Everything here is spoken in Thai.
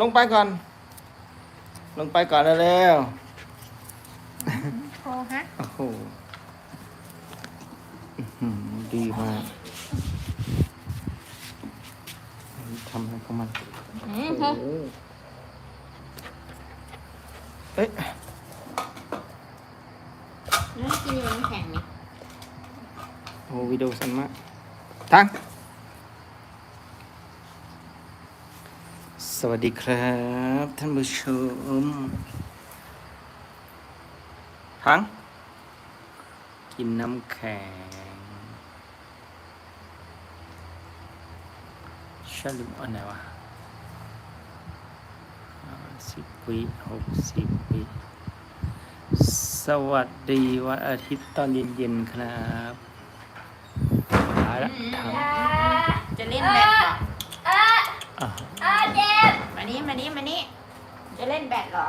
ลงไปก่อน ลงไปก่อนเร็วโทรฮะๆโอ้โหอื้อหือดีมากทำอะไรของมันอืมเธอโอ้โหเอ๊ะแล้วกินอยู่น้ำแข็งนี่โอ้วิดีโอสั้นมากทั้ง สวัสดีครับ ท่านผู้ชมทั้งกินน้ำแข็งชาลิมอันไหนวะสิบวิหกสิบวิสวัสดีวันอาทิตย์ตอนเย็นๆครับมาละทำจะเล่นแบดเหรออะมานี่ มานี่มานี่จะเล่นแบดเหรอ